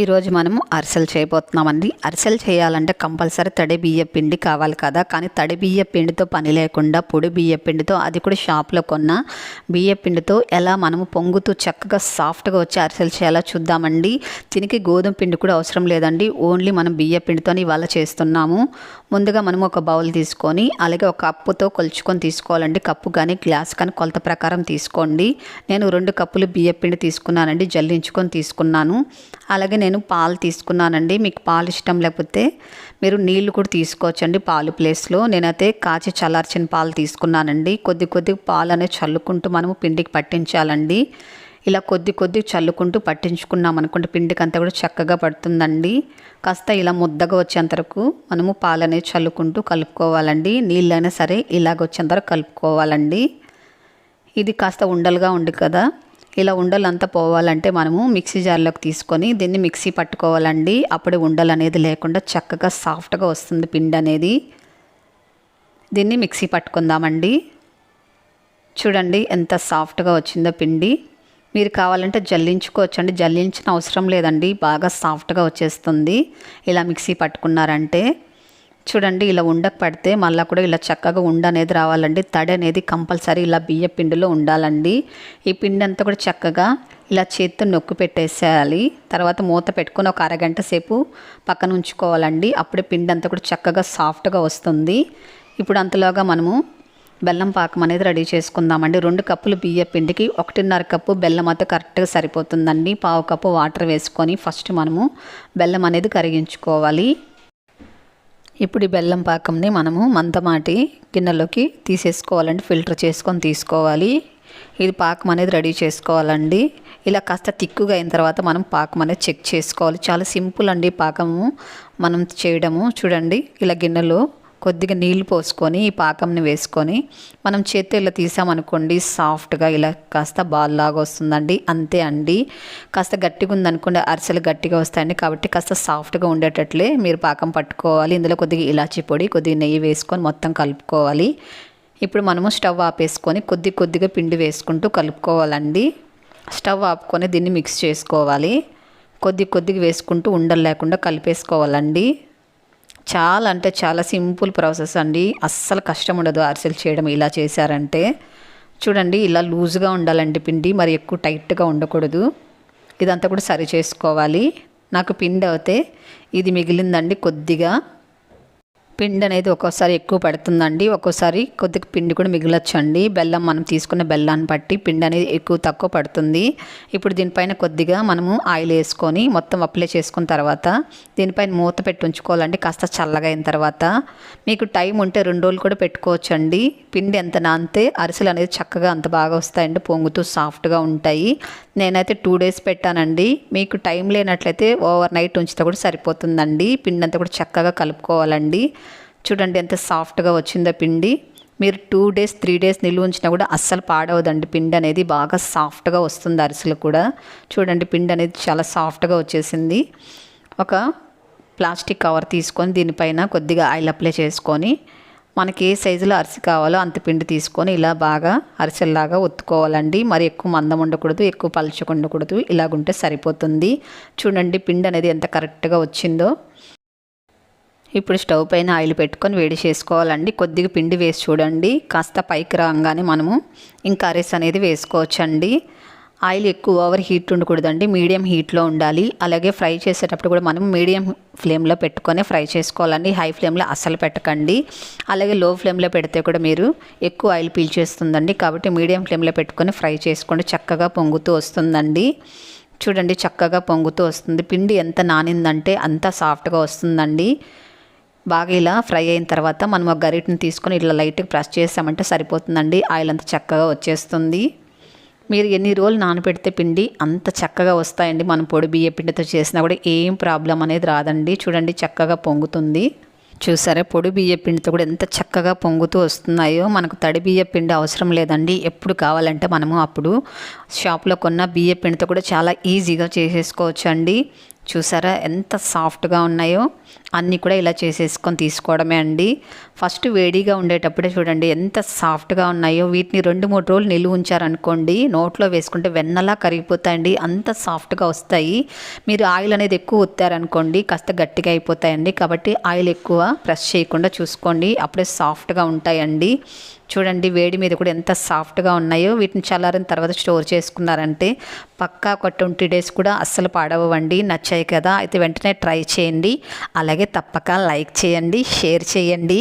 ఈరోజు మనము అరిసెలు చేయబోతున్నామండి. అరిసెలు చేయాలంటే కంపల్సరీ తడి బియ్య పిండి కావాలి కదా. కానీ తడి బియ్య పిండితో పని లేకుండా పొడి బియ్య పిండితో అది కూడా షాప్లో కొన్న బియ్య పిండితో ఎలా మనము పొంగుతూ చక్కగా సాఫ్ట్గా వచ్చి అరిసెలు చేయాలో చూద్దామండి. దీనికి గోధుమ పిండి కూడా అవసరం లేదండి. ఓన్లీ మనం బియ్య పిండితో ఇవాళ చేస్తున్నాము. ముందుగా మనం ఒక బౌల్ తీసుకొని అలాగే ఒక కప్పుతో కొలుచుకొని తీసుకోవాలండి. కప్పు కానీ గ్లాస్ కానీ కొలత ప్రకారం తీసుకోండి. నేను రెండు కప్పులు బియ్య పిండి తీసుకున్నానండి. జల్లించుకొని తీసుకున్నాను. అలాగే నేను పాలు తీసుకున్నానండి. మీకు పాలు ఇష్టం లేకపోతే మీరు నీళ్ళు కూడా తీసుకోవచ్చండి పాలు ప్లేస్లో. నేనైతే కాచి చల్లార్చిన పాలు తీసుకున్నానండి. కొద్ది కొద్ది పాలు అనేది చల్లుకుంటూ మనము పిండికి పట్టించాలండి. ఇలా కొద్ది కొద్ది చల్లుకుంటూ పట్టించుకున్నాం అనుకుంటే పిండికి అంతా కూడా చక్కగా పడుతుందండి. కాస్త ఇలా ముద్దగా వచ్చేంత వరకు మనము పాలు అనేది చల్లుకుంటూ కలుపుకోవాలండి. నీళ్ళైనా సరే ఇలాగ వచ్చేంత వరకు కలుపుకోవాలండి. ఇది కాస్త ఉండలుగా ఉంది కదా. ఇలా ఉండలంతా పోవాలంటే మనము మిక్సీ జార్లోకి తీసుకొని దీన్ని మిక్సీ పట్టుకోవాలండి. అప్పుడు ఉండలు అనేది లేకుండా చక్కగా సాఫ్ట్గా వస్తుంది పిండి అనేది దీన్ని మిక్సీ పట్టుకుందామండి. చూడండి ఎంత సాఫ్ట్గా వచ్చిందో పిండి. మీరు కావాలంటే జల్లించుకోవచ్చండి. జల్లించిన అవసరం లేదండి. బాగా సాఫ్ట్గా వచ్చేస్తుంది. ఇలా మిక్సీ పట్టుకున్నారంటే. చూడండి ఇలా ఉండకు పడితే మళ్ళీ కూడా ఇలా చక్కగా ఉండ అనేది రావాలండి. తడి అనేది కంపల్సరీ ఇలా బియ్య పిండిలో ఉండాలండి. ఈ పిండి అంతా కూడా చక్కగా ఇలా చేత్తో నొక్కి పెట్టేసేయాలి. తర్వాత మూత పెట్టుకొని ఒక అరగంట సేపు పక్కన ఉంచుకోవాలండి. అప్పుడే పిండి అంతా కూడా చక్కగా సాఫ్ట్గా వస్తుంది. ఇప్పుడు అంతలోగా మనము బెల్లం పాకం అనేది రెడీ చేసుకుందామండి. రెండు కప్పులు బియ్య పిండికి ఒకటిన్నర కప్పు బెల్లం అయితే కరెక్ట్గా సరిపోతుందండి. పావు కప్పు వాటర్ వేసుకొని ఫస్ట్ మనము బెల్లం అనేది కరిగించుకోవాలి. ఇప్పుడు ఈ బెల్లం పాకంని మనము మందమాటి గిన్నెలోకి తీసేసుకోవాలండి. ఫిల్టర్ చేసుకొని తీసుకోవాలి. ఇది పాకం అనేది రెడీ చేసుకోవాలండి. ఇలా కాస్త తిక్కుగా అయిన తర్వాత మనం పాకం అనేది చెక్ చేసుకోవాలి. చాలా సింపుల్ అండి పాకము మనం చేయడము. చూడండి ఇలా గిన్నెలో కొద్దిగా నీళ్ళు పోసుకొని ఈ పాకంని వేసుకొని మనం చేతి ఇలా తీసామనుకోండి సాఫ్ట్గా ఇలా కాస్త బాల్ లాగా వస్తుందండి. అంతే అండి. కాస్త గట్టిగా ఉందనుకోండి అరిసెలు గట్టిగా వస్తాయండి. కాబట్టి కాస్త సాఫ్ట్గా ఉండేటట్లే మీరు పాకం పట్టుకోవాలి. ఇందులో కొద్దిగా ఇలాచీ పొడి కొద్దిగా నెయ్యి వేసుకొని మొత్తం కలుపుకోవాలి. ఇప్పుడు మనము స్టవ్ ఆపేసుకొని కొద్ది కొద్దిగా పిండి వేసుకుంటూ కలుపుకోవాలండి. స్టవ్ ఆపుకొని దీన్ని మిక్స్ చేసుకోవాలి. కొద్ది కొద్దిగా వేసుకుంటూ ఉండలు లేకుండా కలిపేసుకోవాలండి. చాలా అంటే చాలా సింపుల్ ప్రాసెస్ అండి. అస్సలు కష్టం ఉండదు అరిసెలు చేయడం ఇలా చేశారంటే. చూడండి ఇలా లూజ్గా ఉండాలండి పిండి మరి ఎక్కువ టైట్గా ఉండకూడదు. ఇదంతా కూడా సరి చేసుకోవాలి. నాకు పిండి అయితే ఇది మిగిలిందండి కొద్దిగా. పిండి అనేది ఒక్కోసారి ఎక్కువ పడుతుందండి. ఒక్కోసారి కొద్దిగా పిండి కూడా మిగిలొచ్చండి. బెల్లం మనం తీసుకున్న బెల్లాన్ని బట్టి పిండి అనేది ఎక్కువ తక్కువ పడుతుంది. ఇప్పుడు దీనిపైన కొద్దిగా మనము ఆయిల్ వేసుకొని మొత్తం అప్లై చేసుకున్న తర్వాత దీనిపైన మూత పెట్టి ఉంచుకోవాలండి. కాస్త చల్లగా అయిన తర్వాత మీకు టైం ఉంటే రెండు రోజులు కూడా పెట్టుకోవచ్చండి. పిండి ఎంత నానితే అరిసెలు అనేది చక్కగా అంత బాగా వస్తాయండి. పొంగుతూ సాఫ్ట్గా ఉంటాయి. నేనైతే టూ డేస్ పెట్టానండి. మీకు టైం లేనట్లయితే ఓవర్ నైట్ ఉంచితే కూడా సరిపోతుందండి. పిండి అంతా కూడా చక్కగా కలుపుకోవాలండి. చూడండి ఎంత సాఫ్ట్గా వచ్చిందో పిండి. మీరు టూ డేస్ త్రీ డేస్ నిల్వ ఉంచినా కూడా అస్సలు పాడవదండి. పిండి అనేది బాగా సాఫ్ట్గా వస్తుంది అరిసెలు కూడా. చూడండి పిండి అనేది చాలా సాఫ్ట్గా వచ్చేసింది. ఒక ప్లాస్టిక్ కవర్ తీసుకొని దీనిపైన కొద్దిగా ఆయిల్ అప్లై చేసుకొని మనకి ఏ సైజులో అరిసి కావాలో అంత పిండి తీసుకొని ఇలా బాగా అరిసెల్లాగా ఒత్తుకోవాలండి. మరి ఎక్కువ మందం ఉండకూడదు ఎక్కువ పలుచగా ఉండకూడదు ఇలాగుంటే సరిపోతుంది. చూడండి పిండి అనేది ఎంత కరెక్ట్గా వచ్చిందో. ఇప్పుడు స్టవ్ పైన ఆయిల్ పెట్టుకొని వేడి చేసుకోవాలండి. కొద్దిగా పిండి వేసి చూడండి. కాస్త పైకి రాగానే మనము ఇంకా అరెస్ అనేది వేసుకోవచ్చండి. ఆయిల్ ఎక్కువ ఓవర్ హీట్ ఉండకూడదండి. మీడియం హీట్లో ఉండాలి. అలాగే ఫ్రై చేసేటప్పుడు కూడా మనం మీడియం ఫ్లేమ్లో పెట్టుకొని ఫ్రై చేసుకోవాలండి. హై ఫ్లేమ్లో అస్సలు పెట్టకండి. అలాగే లో ఫ్లేమ్లో పెడితే కూడా మీరు ఎక్కువ ఆయిల్ పీల్చేస్తుందండి. కాబట్టి మీడియం ఫ్లేమ్లో పెట్టుకొని ఫ్రై చేసుకోండి. చక్కగా పొంగుతూ వస్తుందండి. చూడండి చక్కగా పొంగుతూ వస్తుంది. పిండి ఎంత నానిందంటే అంత సాఫ్ట్గా వస్తుందండి. బాగా ఇలా ఫ్రై అయిన తర్వాత మనం ఒక గరిటని తీసుకొని ఇలా లైట్గా ప్రెస్ చేసామంటే సరిపోతుందండి. ఆయిల్ అంత చక్కగా వచ్చేస్తుంది. మీరు ఎన్ని రోజులు నానబెడితే పిండి అంత చక్కగా వస్తాయండి. మనం పొడి బియ్య పిండితో చేసినా కూడా ఏం ప్రాబ్లం అనేది రాదండి. చూడండి చక్కగా పొంగుతుంది. చూసారా పొడి బియ్య పిండితో కూడా ఎంత చక్కగా పొంగుతూ వస్తున్నాయో. మనకు తడి బియ్య పిండి అవసరం లేదండి. ఎప్పుడు కావాలంటే మనము అప్పుడు షాప్లో కొన్న బియ్య పిండితో కూడా చాలా ఈజీగా చేసేసుకోవచ్చు అండి చూసారా ఎంత సాఫ్ట్గా ఉన్నాయో. అన్నీ కూడా ఇలా చేసేసుకొని తీసుకోవడమే అండి. ఫస్ట్ వేడిగా ఉండేటప్పుడే చూడండి ఎంత సాఫ్ట్గా ఉన్నాయో. వీటిని రెండు మూడు రోజులు నిలువ ఉంచారనుకోండి నోట్లో వేసుకుంటే వెన్నలా కరిగిపోతాయండి అంత సాఫ్ట్గా వస్తాయి. మీరు ఆయిల్ అనేది ఎక్కువ ఉత్తారనుకోండి కాస్త గట్టిగా అయిపోతాయండి. కాబట్టి ఆయిల్ ఎక్కువ ప్రెస్ చేయకుండా చూసుకోండి అప్పుడే సాఫ్ట్గా ఉంటాయండి. చూడండి వేడి మీద కూడా ఎంత సాఫ్ట్గా ఉన్నాయో. వీటిని చల్లారిన తర్వాత స్టోర్ చేసుకున్నారంటే పక్కా ఒక ట్వంటీ డేస్ కూడా అస్సలు పాడవండి నచ్చాయి కదా. అయితే వెంటనే ట్రై చేయండి. అలాగే అలాగే తప్పక లైక్ చేయండి షేర్ చేయండి.